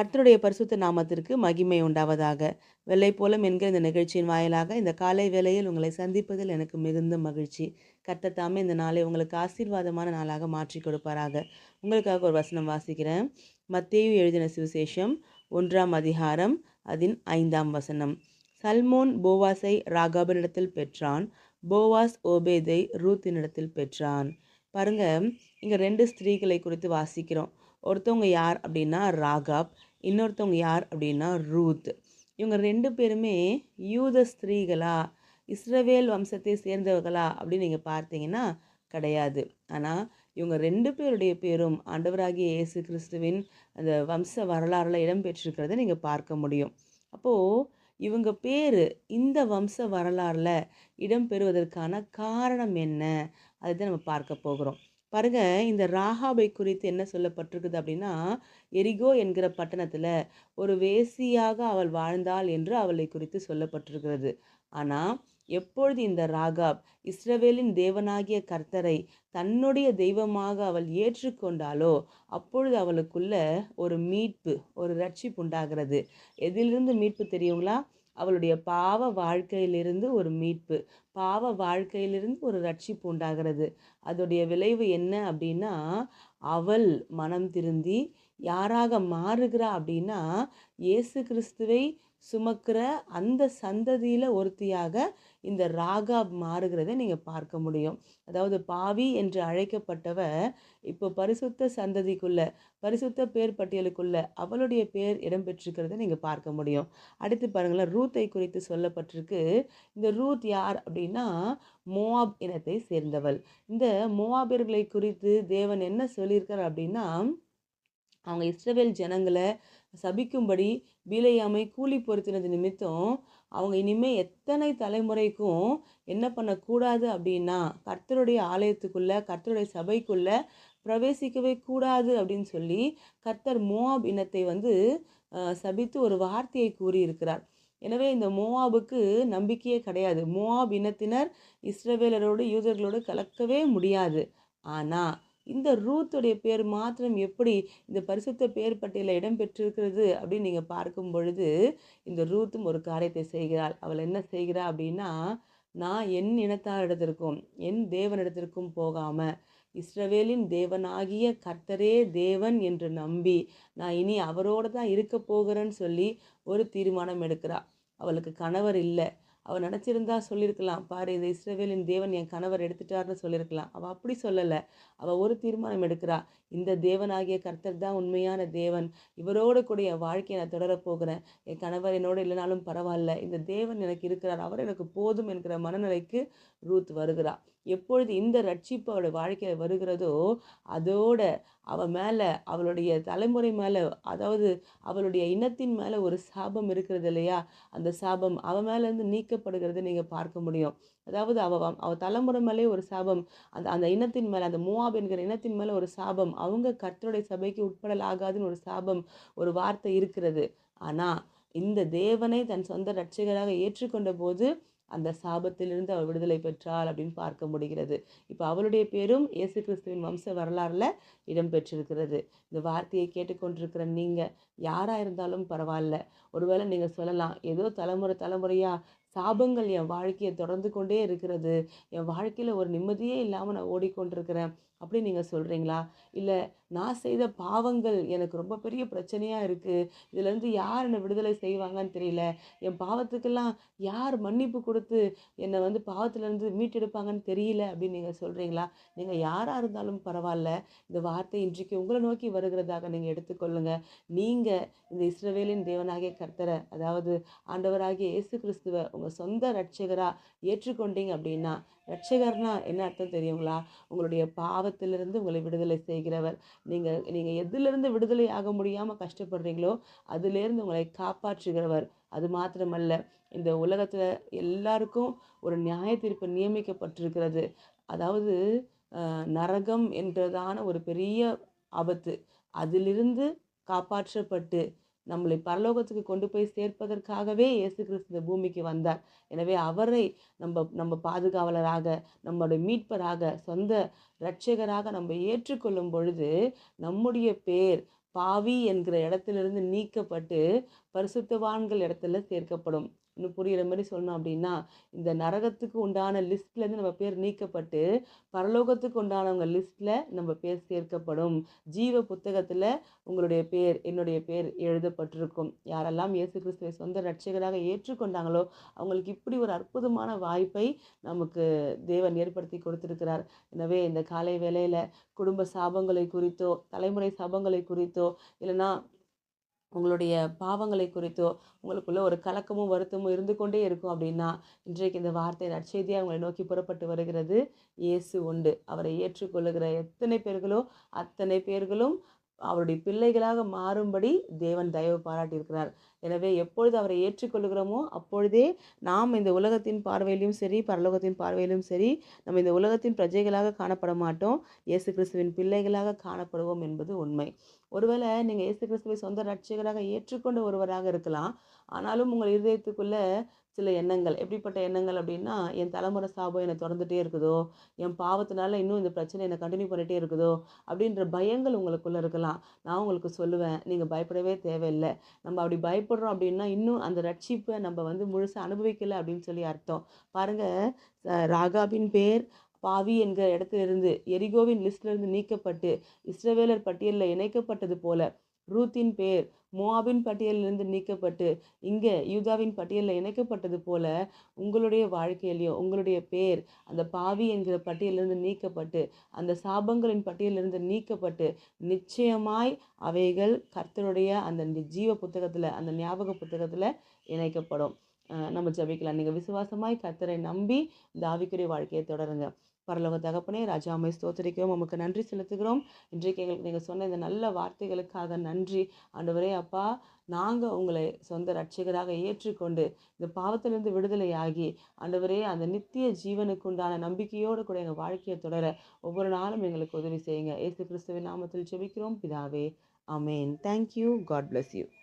கர்த்தருடைய பரிசுத்த நாமத்திற்கு மகிமை உண்டாவதாக. வெள்ளை போலம் என்கிற இந்த நிகழ்ச்சியின் வாயிலாக இந்த காலை வேளையில் உங்களை சந்திப்பதில் எனக்கு மிகுந்த மகிழ்ச்சி. கர்த்தர் தாமே இந்த நாளை உங்களுக்கு ஆசீர்வாதமான நாளாக மாற்றி கொடுப்பாராக. உங்களுக்காக ஒரு வசனம் வாசிக்கிறேன். மத்தேயு எழுதின சுவிசேஷம் ஒன்றாம் அதிகாரம் அதன் ஐந்தாம் வசனம். சல்மோன் போவாஸை ராகாபனிடத்தில் பெற்றான். போவாஸ் ஓபேதை ரூத்தினிடத்தில் பெற்றான். பாருங்கள் இங்கே ரெண்டு ஸ்திரீகளை குறித்து வாசிக்கிறோம். ஒருத்தவங்க யார் அப்படின்னா ராகாப் இன்னொருத்தவங்க யார் அப்படின்னா ரூத். இவங்க ரெண்டு பேருமே யூத ஸ்திரீகளா இஸ்ரவேல் வம்சத்தை சேர்ந்தவர்களா அப்படின்னு நீங்கள் பார்த்தீங்கன்னா கிடையாது. ஆனால் இவங்க ரெண்டு பேருடைய பேரும் ஆண்டவராகிய இயேசு கிறிஸ்துவின் அந்த வம்ச வரலாறுல இடம்பெற்றிருக்கிறத நீங்கள் பார்க்க முடியும். அப்போது இவங்க பேர் இந்த வம்ச வரலாறில் இடம்பெறுவதற்கான காரணம் என்ன? அதுதான் நம்ம பார்க்க போகிறோம். பாருங்க இந்த ராகாபை குறித்து என்ன சொல்லப்பட்டிருக்குது அப்படின்னா எரிகோ என்கிற பட்டணத்தில் ஒரு வேசியாக அவள் வாழ்ந்தாள் என்று அவளை குறித்து சொல்லப்பட்டிருக்கிறது. ஆனால் எப்பொழுது இந்த ராகாப் இஸ்ரவேலின் தேவனாகிய கர்த்தரை தன்னுடைய தெய்வமாக அவள் ஏற்றுக்கொண்டாலோ அப்பொழுது அவளுக்குள்ள ஒரு மீட்பு ஒரு ரட்சிப்பு உண்டாகிறது. எதிலிருந்து மீட்பு தெரியுங்களா? அவளுடைய பாவ வாழ்க்கையிலிருந்து ஒரு மீட்பு பாவ வாழ்க்கையிலிருந்து ஒரு ரட்சிப்பு உண்டாகிறது. அதோடைய விளைவு என்ன அப்படின்னா அவள் மனம் திருந்தி யாராக மாறுகிறா அப்படின்னா இயேசு கிறிஸ்துவை சுமக்கிற அந்த சந்ததியில் ஒருத்தியாக இந்த ராகாப் மாறுகிறதை நீங்கள் பார்க்க முடியும். அதாவது பாவி என்று அழைக்கப்பட்டவ இப்போ பரிசுத்த சந்ததிக்குள்ள பரிசுத்த பேர் பட்டியலுக்குள்ள அவளுடைய பேர் இடம்பெற்றிருக்கிறத நீங்கள் பார்க்க முடியும். அடுத்து பாருங்களேன் ரூத்தை குறித்து சொல்லப்பட்டிருக்கு. இந்த ரூத் யார் அப்படின்னா மோவாப் இனத்தை சேர்ந்தவள். இந்த மோவாபியர்களை குறித்து தேவன் என்ன சொல்லியிருக்கார் அப்படின்னா அவங்க இஸ்ரவேல் ஜனங்களை சபிக்கும்படி பீலையாமை கூலி பொருத்தினது நிமித்தம் அவங்க இனிமேல் எத்தனை தலைமுறைக்கும் என்ன பண்ணக்கூடாது அப்படின்னா கர்த்தருடைய ஆலயத்துக்குள்ளே கர்த்தருடைய சபைக்குள்ளே பிரவேசிக்கவே கூடாது அப்படின்னு சொல்லி கர்த்தர் மோவாப் இனத்தை வந்து சபித்து ஒரு வார்த்தையை கூறியிருக்கிறார். எனவே இந்த மோவாபுக்கு நம்பிக்கையே கிடையாது. மோவாப் இனத்தினர் இஸ்ரவேலரோடு யூதர்களோடு கலக்கவே முடியாது. ஆனால் இந்த ரூத்துடைய பேர் மாத்திரம் எப்படி இந்த பரிசுத்த பேர் பட்டியலில் இடம்பெற்றிருக்கிறது அப்படின்னு நீங்கள் பார்க்கும் பொழுது இந்த ரூத்தும் ஒரு காரியத்தை செய்கிறாள். அவள் என்ன செய்கிறா அப்படின்னா நான் என் இனத்தாரிடத்திற்கும் என் தேவனிடத்திற்கும் போகாமல் இஸ்ரவேலின் தேவனாகிய கர்த்தரே தேவன் என்று நம்பி நான் இனி அவரோடு தான் இருக்க போகிறேன்னு சொல்லி ஒரு தீர்மானம் எடுக்கிறா. அவளுக்கு கணவர் இல்லை. அவள் நினச்சிருந்தா சொல்லியிருக்கலாம் பாரு இது இஸ்ரவேலின் தேவன் என் கணவர் எடுத்துட்டார்னு சொல்லியிருக்கலாம் அவள் அப்படி சொல்லலை. அவள் ஒரு தீர்மானம் எடுக்கிறா. இந்த தேவனாகிய கர்த்தர் தான் உண்மையான தேவன். இவரோடு கூட என் வாழ்க்கையை நான் தொடரப் போகிறேன். என் கணவர் என்னோடு இல்லைனாலும் பரவாயில்ல. இந்த தேவன் எனக்கு இருக்கிறார். அவர் எனக்கு போதும் என்கிற மனநிலைக்கு ரூத் வருகிறா. எப்பொழுது இந்த ரட்சிப்பு அவளுடைய வாழ்க்கையில் வருகிறதோ அதோட அவள் மேலே அவளுடைய தலைமுறை மேலே அதாவது அவளுடைய இனத்தின் மேலே ஒரு சாபம் இருக்கிறது இல்லையா? அந்த சாபம் அவள் மேலேருந்து நீக்கப்படுகிறத நீங்கள் பார்க்க முடியும். அதாவது அவள் அவள் தலைமுறை மேலே ஒரு சாபம் அந்த அந்த இனத்தின் மேலே அந்த மூவாப் என்கிற இனத்தின் மேலே ஒரு சாபம் அவங்க கர்த்தருடைய சபைக்கு உட்படலாகாதுன்னு ஒரு சாபம் ஒரு வார்த்தை இருக்கிறது. ஆனால் இந்த தேவனை தன் சொந்த ரட்சகராக ஏற்றுக்கொண்ட போது அந்த சாபத்திலிருந்து அவள் விடுதலை பெற்றாள் அப்படின்னு பார்க்க முடிகிறது. இப்போ அவளுடைய பேரும் இயேசு கிறிஸ்துவின் வம்ச வரலாறில் இடம்பெற்றிருக்கிறது. இந்த வார்த்தையை கேட்டுக்கொண்டிருக்கிற நீங்கள் யாராக இருந்தாலும் பரவாயில்ல. ஒருவேளை நீங்கள் சொல்லலாம் ஏதோ தலைமுறை தலைமுறையாக சாபங்கள் என் வாழ்க்கையை தொடர்ந்து கொண்டே இருக்கிறது. என் வாழ்க்கையில் ஒரு நிம்மதியே இல்லாமல் நான் ஓடிக்கொண்டிருக்கிறேன். அப்படி நீங்கள் சொல்கிறீங்களா இல்லை நான் செய்த பாவங்கள் எனக்கு ரொம்ப பெரிய பிரச்சனையாக இருக்குது இதுலேருந்து யார் என்னை விடுதலை செய்வாங்கன்னு தெரியல. என் பாவத்துக்கெல்லாம் யார் மன்னிப்பு கொடுத்து என்னை வந்து பாவத்திலேருந்து மீட்டெடுப்பாங்கன்னு தெரியல அப்படின்னு நீங்கள் சொல்கிறீங்களா நீங்கள் யாராக இருந்தாலும் பரவாயில்ல. இந்த வார்த்தை இன்றைக்கு உங்களை நோக்கி வருகிறதாக நீங்கள் எடுத்துக்கொள்ளுங்க. நீங்கள் இந்த இஸ்ரவேலின் தேவனாகிய கர்த்தரை அதாவது ஆண்டவராகிய இயேசு கிறிஸ்துவை உங்கள் சொந்த ரட்சகராக ஏற்றுக்கொண்டீங்க அப்படின்னா ரட்சகர்னா என்ன அர்த்தம் தெரியுங்களா? உங்களுடைய பாவத்திலிருந்து உங்களை விடுதலை செய்கிறவர். நீங்கள் நீங்கள் எதிலிருந்து விடுதலை ஆக முடியாமல் கஷ்டப்படுறீங்களோ அதிலேருந்து உங்களை காப்பாற்றுகிறவர். அது மாத்திரமல்ல இந்த உலகத்தில் எல்லாருக்கும் ஒரு நியாய தீர்ப்பு நியமிக்கப்பட்டிருக்கிறது. அதாவது நரகம் என்றதான ஒரு பெரிய ஆபத்து அதிலிருந்து காப்பாற்றப்பட்டு நம்மளை பரலோகத்துக்கு கொண்டு போய் சேர்ப்பதற்காகவே இயேசு கிறிஸ்து இந்த பூமிக்கு வந்தார். எனவே அவரை நம்ம நம்ம பாதுகாவலராக நம்மளுடைய மீட்பராக சொந்த இரட்சகராக நம்ம ஏற்றுக்கொள்ளும் பொழுது நம்முடைய பேர் பாவி என்கிற இடத்திலிருந்து நீக்கப்பட்டு பரிசுத்தவான்கள் இடத்துல சேர்க்கப்படும். இன்னும் புரிகிற மாதிரி சொல்லணும் அப்படின்னா இந்த நரகத்துக்கு உண்டான லிஸ்ட்லேருந்து நம்ம பேர் நீக்கப்பட்டு பரலோகத்துக்கு உண்டானவங்க லிஸ்ட்டில் நம்ம பேர் சேர்க்கப்படும். ஜீவ புத்தகத்தில் உங்களுடைய பேர் என்னுடைய பேர் எழுதப்பட்டிருக்கும். யாரெல்லாம் இயேசு கிறிஸ்துவை சொந்த ரட்சகராக ஏற்றுக்கொண்டாங்களோ அவங்களுக்கு இப்படி ஒரு அற்புதமான வாய்ப்பை நமக்கு தேவன் ஏற்படுத்தி கொடுத்துருக்கிறார். எனவே இந்த காலை வேளையில் குடும்ப சாபங்களை குறித்தோ தலைமுறை சாபங்களை குறித்தோ இல்லைன்னா உங்களுடைய பாவங்களை குறித்தோ உங்களுக்குள்ள ஒரு கலக்கமும் வருத்தமும் இருந்து கொண்டே இருக்கும் அப்படின்னா இன்றைக்கு இந்த வார்த்தை நற்செய்தியாக உங்களை நோக்கி புறப்பட்டு வருகிறது. இயேசு உண்டு. அவரை ஏற்றுக்கொள்ளுகிற எத்தனை பேர்களோ அத்தனை பேர்களும் அவருடைய பிள்ளைகளாக மாறும்படி தேவன் தயவு பாராட்டியிருக்கிறார். எனவே எப்பொழுது அவரை ஏற்றுக்கொள்கிறோமோ அப்பொழுதே நாம் இந்த உலகத்தின் பார்வையிலும் சரி பரலோகத்தின் பார்வையிலும் சரி நம்ம இந்த உலகத்தின் பிரஜைகளாக காணப்பட மாட்டோம். இயேசு கிறிஸ்துவின் பிள்ளைகளாக காணப்படுவோம் என்பது உண்மை. ஒருவேளை நீங்கள் இயேசு கிறிஸ்துவை சொந்த ரட்சகராக ஏற்றுக்கொண்ட ஒருவராக இருக்கலாம். ஆனாலும் உங்கள் இருதயத்துக்குள்ளே சில எண்ணங்கள். எப்படிப்பட்ட எண்ணங்கள் அப்படின்னா என் தலைமுறை சாபம் என்னை திறந்துட்டே இருக்குதோ என் பாவத்தினால இன்னும் இந்த பிரச்சனை என்னை கண்டினியூ பண்ணிகிட்டே இருக்குதோ அப்படின்ற பயங்கள் உங்களுக்குள்ளே இருக்கலாம். நான் உங்களுக்கு சொல்லுவேன் நீங்கள் பயப்படவே தேவையில்லை. நம்ம அப்படி பயப்படுறோம் அப்படின்னா இன்னும் அந்த ரட்சிப்பை நம்ம வந்து முழுசாக அனுபவிக்கலை அப்படின்னு சொல்லி அர்த்தம். பாருங்கள் ராகாவின் பேர் பாவி என்கிற இடத்திலிருந்து எரிகோவின் லிஸ்டிலிருந்து நீக்கப்பட்டு இஸ்ரவேலர் பட்டியலில் இணைக்கப்பட்டது போல ரூத்தின் பேர் மோவாபின் பட்டியலிலிருந்து நீக்கப்பட்டு இங்கே யூதாவின் பட்டியலில் இணைக்கப்பட்டது போல உங்களுடைய வாழ்க்கையிலையும் உங்களுடைய பேர் அந்த பாவி என்கிற பட்டியலிருந்து நீக்கப்பட்டு அந்த சாபங்களின் பட்டியலிருந்து நீக்கப்பட்டு நிச்சயமாய் அவைகள் கர்த்தருடைய அந்த ஜீவ புத்தகத்தில் அந்த ஞாபக புத்தகத்தில் இணைக்கப்படும். நம்ம ஜபிக்கலாம். நீங்கள் விசுவாசமாய் கர்த்தரை நம்பி இந்த ஆவிக்குரிய வாழ்க்கையை தொடருங்க. பரலோக தகப்பனே ராஜாமை ஸ்தோத்தரிக்கிறோம். உமக்கு நன்றி செலுத்துகிறோம். இன்றைக்கு எங்களுக்கு நீங்கள் சொன்ன இந்த நல்ல வார்த்தைகளுக்காக நன்றி. ஆண்டவரே அப்பா நாங்கள் உங்களை சொந்த ரட்சகராக ஏற்றுக்கொண்டு இந்த பாவத்திலிருந்து விடுதலையாகி ஆண்டவரே அந்த நித்திய ஜீவனுக்கு உண்டான நம்பிக்கையோடு கூட எங்கள் வாழ்க்கையை தொடர ஒவ்வொரு நாளும் எங்களுக்கு உதவி செய்யுங்க. ஏசு கிறிஸ்துவின் நாமத்தில் செபிக்கிறோம் பிதாவே amen thank you God bless you